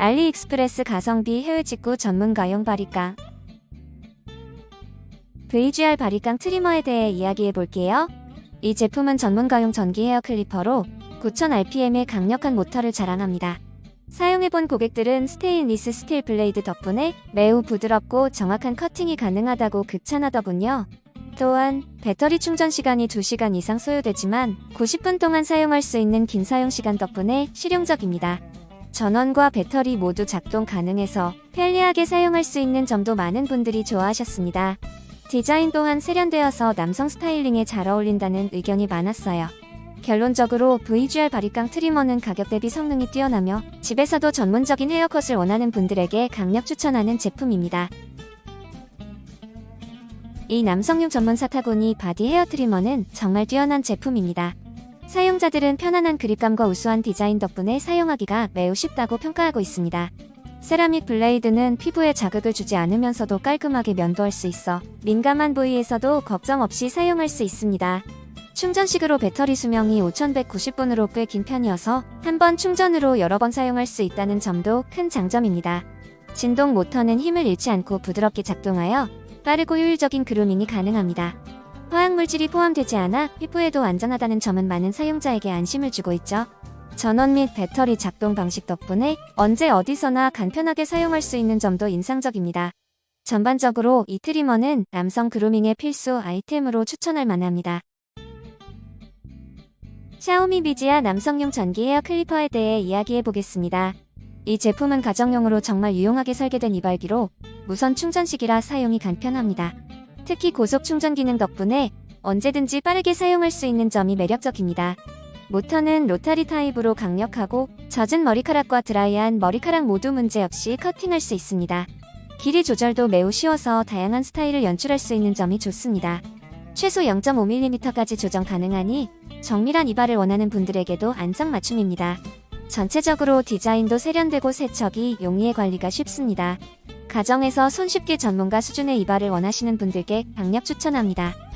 알리익스프레스 가성비 해외 직구 전문 가용 바리깡 VGR 바리깡 트리머에 대해 이야기해 볼게요. 이 제품은 전문 가용 전기 헤어 클리퍼로 9000rpm의 강력한 모터를 자랑합니다. 사용해본 고객들은 스테인리스 스틸 블레이드 덕분에 매우 부드럽고 정확한 커팅이 가능하다고 극찬하더군요. 또한 배터리 충전 시간이 2시간 이상 소요되지만 90분 동안 사용할 수 있는 긴 사용 시간 덕분에 실용적입니다. 전원과 배터리 모두 작동 가능해서 편리하게 사용할 수 있는 점도 많은 분들이 좋아하셨습니다. 디자인 또한 세련되어서 남성 스타일링에 잘 어울린다는 의견이 많았어요. 결론적으로 VGR 바리깡 트리머는 가격 대비 성능이 뛰어나며 집에서도 전문적인 헤어컷을 원하는 분들에게 강력 추천하는 제품입니다. 이 남성용 전문 사타구니 바디 헤어 트리머는 정말 뛰어난 제품입니다. 사용자들은 편안한 그립감과 우수한 디자인 덕분에 사용하기가 매우 쉽다고 평가하고 있습니다. 세라믹 블레이드는 피부에 자극을 주지 않으면서도 깔끔하게 면도할 수 있어 민감한 부위에서도 걱정 없이 사용할 수 있습니다. 충전식으로 배터리 수명이 5190분으로 꽤 긴 편이어서 한 번 충전으로 여러 번 사용할 수 있다는 점도 큰 장점입니다. 진동 모터는 힘을 잃지 않고 부드럽게 작동하여 빠르고 효율적인 그루밍이 가능합니다. 화학물질이 포함되지 않아 피부에도 안전하다는 점은 많은 사용자에게 안심을 주고 있죠. 전원 및 배터리 작동 방식 덕분에 언제 어디서나 간편하게 사용할 수 있는 점도 인상적입니다. 전반적으로 이 트리머는 남성 그루밍의 필수 아이템으로 추천할 만합니다. 샤오미 비지아 남성용 전기 헤어 클리퍼에 대해 이야기해 보겠습니다. 이 제품은 가정용으로 정말 유용하게 설계된 이발기로 무선 충전식이라 사용이 간편합니다. 특히 고속 충전 기능 덕분에 언제든지 빠르게 사용할 수 있는 점이 매력적입니다. 모터는 로타리 타입으로 강력하고 젖은 머리카락과 드라이한 머리카락 모두 문제없이 커팅할 수 있습니다. 길이 조절도 매우 쉬워서 다양한 스타일을 연출할 수 있는 점이 좋습니다. 최소 0.5mm까지 조정 가능하니 정밀한 이발을 원하는 분들에게도 안성맞춤입니다. 전체적으로 디자인도 세련되고 세척이 용이해 관리가 쉽습니다. 가정에서 손쉽게 전문가 수준의 이발을 원하시는 분들께 강력 추천합니다.